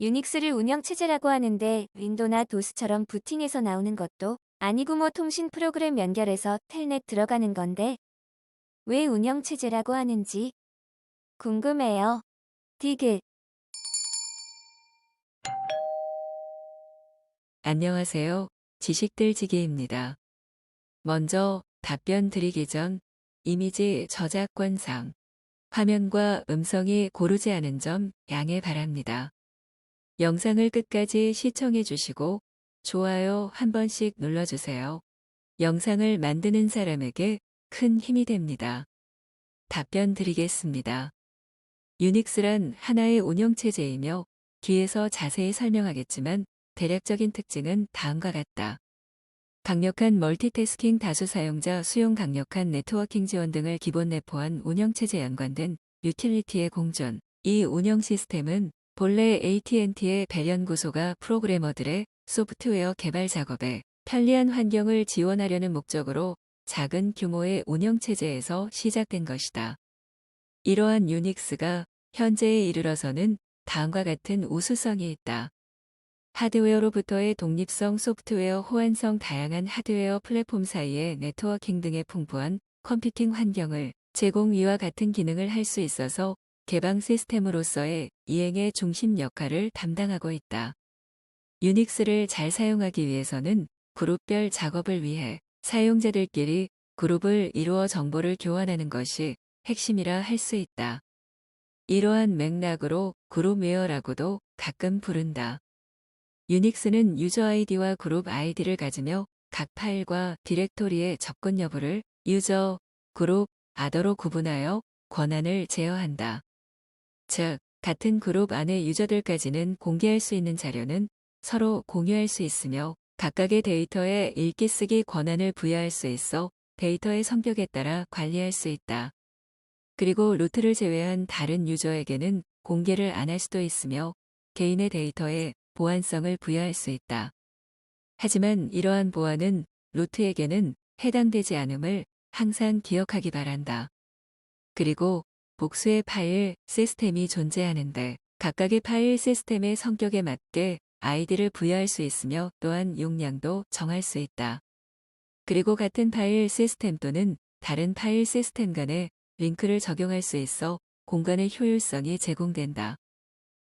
유닉스를 운영체제라고 하는데 윈도나 도스처럼 부팅해서 나오는 것도 아니고 뭐 통신 프로그램 연결해서 텔넷 들어가는 건데 왜 운영체제라고 하는지 궁금해요. 디귿 안녕하세요. 지식들지기입니다. 먼저 답변 드리기 전 이미지 저작권상 화면과 음성이 고르지 않은 점 양해 바랍니다. 영상을 끝까지 시청해 주시고 좋아요 한 번씩 눌러주세요. 영상을 만드는 사람에게 큰 힘이 됩니다. 답변 드리겠습니다. 유닉스란 하나의 운영체제이며 뒤에서 자세히 설명하겠지만 대략적인 특징은 다음과 같다. 강력한 멀티태스킹 다수 사용자 수용 강력한 네트워킹 지원 등을 기본 내포한 운영체제 연관된 유틸리티의 공존. 이 운영 시스템은 본래 AT&T의 배련 구소가 프로그래머들의 소프트웨어 개발 작업에 편리한 환경을 지원하려는 목적으로 작은 규모의 운영체제에서 시작된 것이다. 이러한 유닉스가 현재에 이르러서는 다음과 같은 우수성이 있다. 하드웨어로부터의 독립성 소프트웨어 호환성 다양한 하드웨어 플랫폼 사이의 네트워킹 등의 풍부한 컴퓨팅 환경을 제공 위와 같은 기능을 할 수 있어서 개방 시스템으로서의 이행의 중심 역할을 담당하고 있다. 유닉스를 잘 사용하기 위해서는 그룹별 작업을 위해 사용자들끼리 그룹을 이루어 정보를 교환하는 것이 핵심이라 할 수 있다. 이러한 맥락으로 그룹웨어라고도 가끔 부른다. 유닉스는 유저 아이디와 그룹 아이디를 가지며 각 파일과 디렉토리의 접근 여부를 유저, 그룹, 아더로 구분하여 권한을 제어한다. 즉, 같은 그룹 안의 유저들까지는 공개할 수 있는 자료는 서로 공유할 수 있으며 각각의 데이터에 읽기 쓰기 권한을 부여할 수 있어 데이터의 성격에 따라 관리할 수 있다. 그리고 루트를 제외한 다른 유저에게는 공개를 안 할 수도 있으며 개인의 데이터에 보안성을 부여할 수 있다. 하지만 이러한 보안은 루트에게는 해당되지 않음을 항상 기억하기 바란다. 그리고 복수의 파일 시스템이 존재하는데 각각의 파일 시스템의 성격에 맞게 아이디를 부여할 수 있으며 또한 용량도 정할 수 있다. 그리고 같은 파일 시스템 또는 다른 파일 시스템 간에 링크를 적용할 수 있어 공간의 효율성이 제공된다.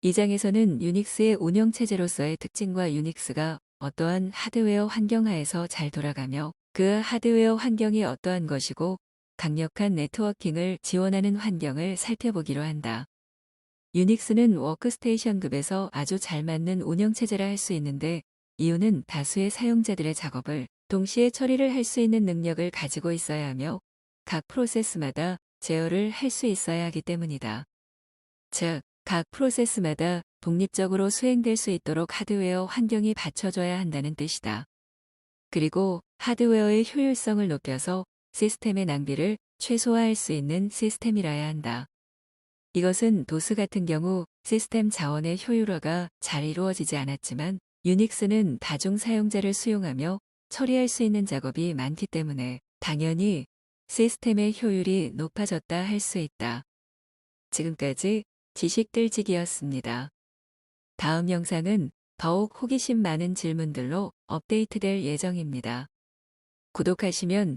이 장에서는 유닉스의 운영체제로서의 특징과 유닉스가 어떠한 하드웨어 환경 하에서 잘 돌아가며 그 하드웨어 환경이 어떠한 것이고 강력한 네트워킹을 지원하는 환경을 살펴보기로 한다. 유닉스는 워크스테이션급에서 아주 잘 맞는 운영체제라 할 수 있는데 이유는 다수의 사용자들의 작업을 동시에 처리를 할 수 있는 능력을 가지고 있어야 하며 각 프로세스마다 제어를 할 수 있어야 하기 때문이다. 즉, 각 프로세스마다 독립적으로 수행될 수 있도록 하드웨어 환경이 받쳐줘야 한다는 뜻이다. 그리고 하드웨어의 효율성을 높여서 시스템의 낭비를 최소화할 수 있는 시스템이라야 한다. 이것은 도스 같은 경우 시스템 자원의 효율화가 잘 이루어지지 않았지만 유닉스는 다중 사용자를 수용하며 처리할 수 있는 작업이 많기 때문에 당연히 시스템의 효율이 높아졌다 할 수 있다. 지금까지 지식 들지기였습니다. 다음 영상은 더욱 호기심 많은 질문들로 업데이트될 예정입니다. 구독하시면